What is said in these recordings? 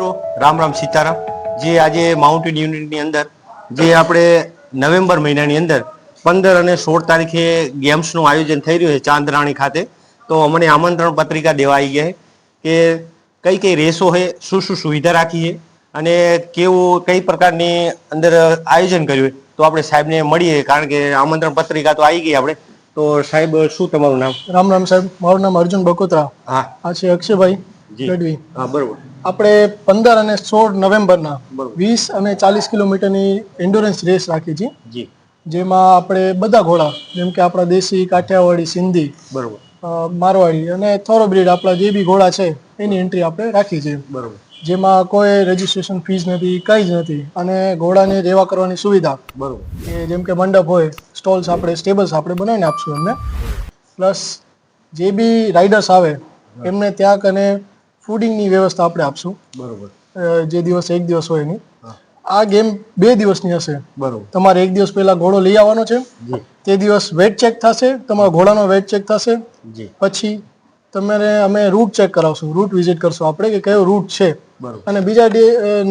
મિત્રો રામ રામ સીતારામ. જે આજે માઉન્ટેન યુનિટની અંદર જે આપણે નવેમ્બર મહિનાની અંદર પંદર અને સોળ તારીખે ગેમ્સનું આયોજન થઈ રહ્યું છે ચાંદરાણી ખાતે. તો અમને આમંત્રણ પત્રિકા દેવા આવી ગયા કે કઈ કઈ રેસો છે શું શું સુવિધા રાખી છે અને કેવું કઈ પ્રકારની અંદર આયોજન કર્યું હોય તો આપણે સાહેબને મળીએ કારણ કે આમંત્રણ પત્રિકા તો આવી ગઈ આપણે. તો સાહેબ શું તમારું નામ? રામ રામ સાહેબ મારું નામ અર્જુન બકોત્રા. હા. આ છે અક્ષયભાઈ ગઢવી. હા બરોબર. આપણે પંદર અને સોળ નવેમ્બરના. વીસ અને ચાલીસ કિલોમીટરની એન્ડોરન્સ રેસ રાખી છે જેમાં આપણે બધા ઘોડા જેમ કે આપણા દેશી કાઠિયાવાડી સિંધી બરોબર. મારવાડી અને થોરોબ્રીડ આપણા જે બી ઘોડા છે એની એન્ટ્રી આપણે રાખી છે. બરોબર. જેમાં કોઈ રજીસ્ટ્રેશન ફીસ નથી કંઈ જ નથી અને ઘોડાને રેવા કરવાની સુવિધા બરોબર. કે જેમ કે મંડપ હોય સ્ટોલ્સ આપણે સ્ટેબલ્સ આપણે બનાવીને આપશું એમને. પ્લસ જે બી રાઇડર્સ આવે એમને ત્યાં કને ફૂડિંગની વ્યવસ્થા આપણે આપશું. બરોબર. જે દિવસ એક દિવસ હોય એની. આ ગેમ બે દિવસની હશે. બરોબર. તમારે એક દિવસ પહેલા ઘોડો લઈ આવવાનો છે. તે દિવસ વેટ ચેક થશે તમારા ઘોડાનો વેટ ચેક થશે. પછી તમારે અમે રૂટ ચેક કરાવશું રૂટ વિઝિટ કરશું આપણે કે કયો રૂટ છે. બરોબર. અને બીજા ડે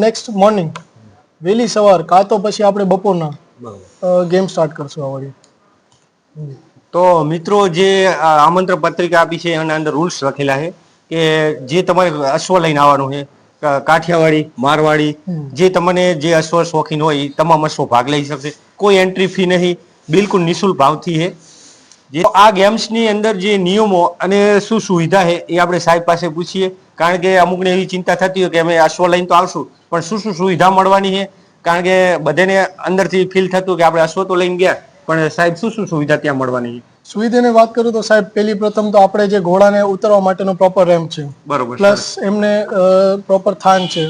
નેક્સ્ટ મોર્નિંગ વહેલી સવાર કાં તો પછી આપણે બપોરના ગેમ સ્ટાર્ટ કરશું આ વળી તો મિત્રો જે આમંત્રણ પત્રિકા આપી છે એના અંદર રૂલ્સ લખેલા છે. કે જે તમારે અશ્વ લઈને આવવાનું છે કાઠિયાવાડી મારવાડી જે તમને જે અશ્વ શોખીન હોય એ તમામ અશ્વ ભાગ લઈ શકશે. કોઈ એન્ટ્રી ફી નહીં બિલકુલ નિઃશુલ્ક ભાવથી છે. જે આ ગેમ્સની અંદર જે નિયમો અને શું સુવિધા છે એ આપણે સાહેબ પાસે પૂછીએ. કારણ કે અમુકને એવી ચિંતા થતી હોય કે અમે અશ્વ લઈને તો આવશું. પણ શું શું સુવિધા મળવાની છે? કારણ કે બધાને અંદરથી ફીલ થતું કે આપણે અશ્વ તો લઈને ગયા. પણ સાહેબ શું શું સુવિધા ત્યાં મળવાની છે? સુવિધાની વાત કરું તો સાહેબ પહેલી પ્રથમ તો આપણે જે ઘોડાને ઉતરવા માટેનો પ્રોપર રેમ્પ છે. બરોબર પ્લસ એમને પ્રોપર થાન છે.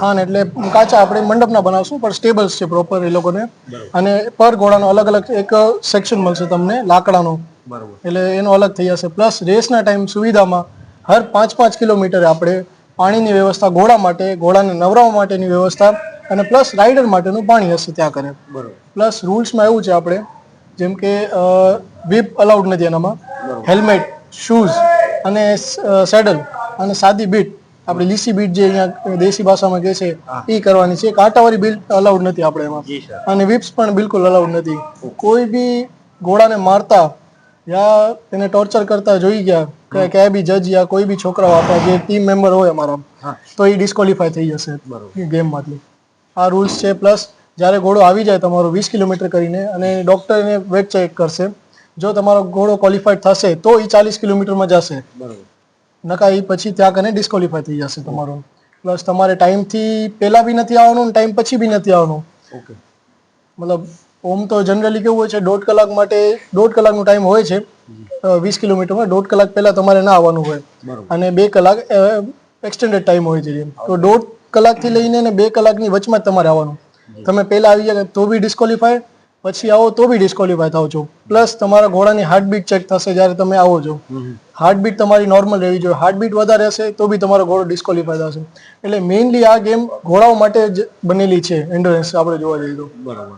થાન એટલે કાચા આપણે મંડપના બનાવશું પણ સ્ટેબલ્સ છે પ્રોપર એ લોકોને. અને પર ઘોડાનો અલગ અલગ એક સેક્શન મળશે તમને લાકડાનો. બરોબર. એટલે એનો અલગ થઈ જશે. પ્લસ રેસના ટાઈમ સુવિધામાં હર પાંચ પાંચ કિલોમીટરે આપણે પાણીની વ્યવસ્થા ઘોડા માટે ઘોડાને નવરાવવા માટેની વ્યવસ્થા અને પ્લસ રાઇડર માટેનું પાણી હશે ત્યાં કરે. બરોબર. પ્લસ રૂલ્સમાં એવું છે આપણે જેમ કે વિપ અલાઉડ નથી એનામાં. હેલ્મેટ શૂઝ અને સેડલ અને સાદી બીટ. આપણી લીસી બીટ જે અહીંયા દેશી ભાષામાં કહે છે એ કરવાની છે. કાંટાવાળી બીટ અલાઉડ નથી આપણે એમાં. અને વિપ્સ પણ બિલકુલ અલાઉડ નથી. કોઈ બી ઘોડાને મારતા યા તેને ટોર્ચર કરતા જોઈ ગયા કે ક્યાંય બી જજ યા કોઈ બી છોકરાઓ આપણા જે ટીમ મેમ્બર હોય અમારા તો એ ડિસ્કોલિફાય થઈ જશે બરોબર. ગેમમાંથી આ રૂલ્સ છે પ્લસ જ્યારે ઘોડો આવી જાય તમારો વીસ કિલોમીટર કરીને અને ડૉક્ટર એને વેટ ચેક કરશે. જો તમારો ઘોડો ક્વોલિફાઈડ થશે તો એ ચાલીસ કિલોમીટરમાં જશે. બરોબર. નકા એ પછી ત્યાં કને ડિસ્કોલિફાય થઈ જશે તમારો. પ્લસ તમારે ટાઈમથી પહેલાં બી નથી આવવાનું ટાઈમ પછી બી નથી આવવાનું. ઓકે. મતલબ ઓમ તો જનરલી કેવું હોય છે દોઢ કલાક માટે દોઢ કલાકનો ટાઈમ હોય છે. વીસ કિલોમીટરમાં દોઢ કલાક પહેલા તમારે ના આવવાનું હોય. અને બે કલાક એક્સટેન્ડેડ ટાઈમ હોય છે તો દોઢ કલાકથી લઈને બે કલાકની વચમાં જ તમારે આવવાનું. તમે પહેલા આવી ગયા તો બી ડિસ્કોલિફાય પછી આવો તો બી ડિસ્કોલિફાય થાવ છો. પ્લસ તમારા ઘોડાની હાર્ટબીટ ચેક થશે જ્યારે તમે આવો છો. હાર્ટબીટ તમારી નોર્મલ રહેવી જોઈએ. હાર્ટબીટ વધારે હશે તો બી તમારો ઘોડો ડિસ્કોલિફાય થશે. એટલે મેઇનલી આ ગેમ ઘોડાઓ માટે જ બનેલી છે એન્ડોરન્સ આપણે જોવા જઈએ તો. બરાબર.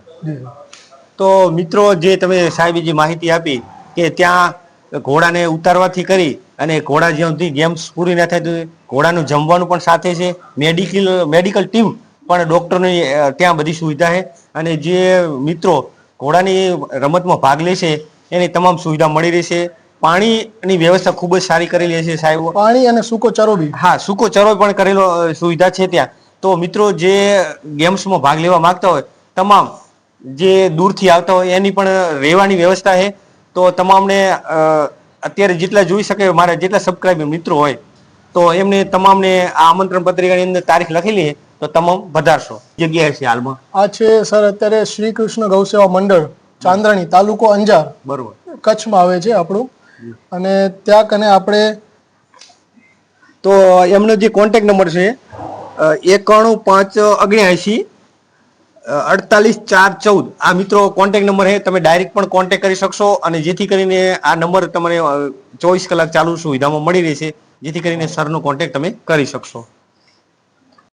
તો મિત્રો જે તમે સાહેબે જે માહિતી આપી કે ત્યાં ઘોડાને ઉતારવાથી કરી અને ઘોડા જ્યાં સુધી ગેમ્સ પૂરી ના થાય તો ઘોડાનું જમવાનું પણ સાથે છે. મેડિકલ મેડિકલ ટીમ પણ ડૉક્ટરની ત્યાં બધી સુવિધા છે. અને જે મિત્રો ઘોડાની રમતમાં ભાગ લેશે એની તમામ સુવિધા મળી રહેશે પાણીની વ્યવસ્થા ખૂબ જ સારી કરેલી છે સાહેબ. પાણી અને સૂકો ચરો બી. હા સૂકો ચરો પણ કરેલો સુવિધા છે ત્યાં. તો મિત્રો જે ગેમ્સમાં ભાગ લેવા માંગતા હોય તમામ જે દૂરથી આવતા હોય એની પણ રહેવાની વ્યવસ્થા છે. તો તમામને અત્યારે જેટલા જોઈ શકે મારા જેટલા સબસ્ક્રાઈબર મિત્રો હોય તો એમને તમામને આ આમંત્રણ પત્રિકાની અંદર તારીખ લખેલી છે. તો તમામ વધારશો. જગ્યાએ છે હાલમાં? આ છે સર અત્યારે શ્રી કૃષ્ણ ગૌસેવા મંડળ ચાંદ્રાણી તાલુકો અંજાર બરોબર. કચ્છમાં આવે છે આપણું. અને ત્યાં કને આપણે તો એમનો જે કોન્ટેક નંબર છે એકાણું પાંચ અગ્યાએંશી અડતાલીસ ચાર ચૌદ. આ મિત્રો કોન્ટેક નંબર છે તમે ડાયરેક્ટ પણ કોન્ટેક કરી શકશો અને જેથી કરીને આ નંબર તમને ચોવીસ કલાક ચાલુ સુવિધામાં મળી રહેશે જેથી કરીને સરનો કોન્ટેક તમે કરી શકશો.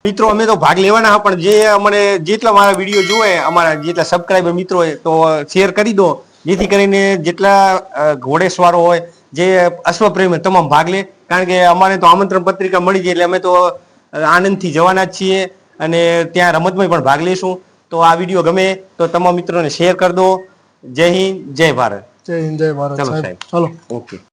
મિત્રો અમે તો ભાગ લેવાના પણ જે અમને જેટલા મારા વીડિયો જોવે અમારા જેટલા સબસ્ક્રાઈબર મિત્રો હોય તો શેર કરી દો. જેથી કરીને જેટલા ઘોડેસવારો હોય જે અશ્વપ્રેમી તમામ ભાગ લે. કારણ કે અમારે તો આમંત્રણ પત્રિકા મળી જાય એટલે અમે તો આનંદથી જવાના જ છીએ અને ત્યાં રમતમાં પણ ભાગ લઈશું તો આ વીડિયો ગમે તો તમામ મિત્રોને શેર કરી દો. જય હિન્દ જય ભારત. જય હિન્દ જય ભારત ચલો સાહેબ. ચલો. ઓકે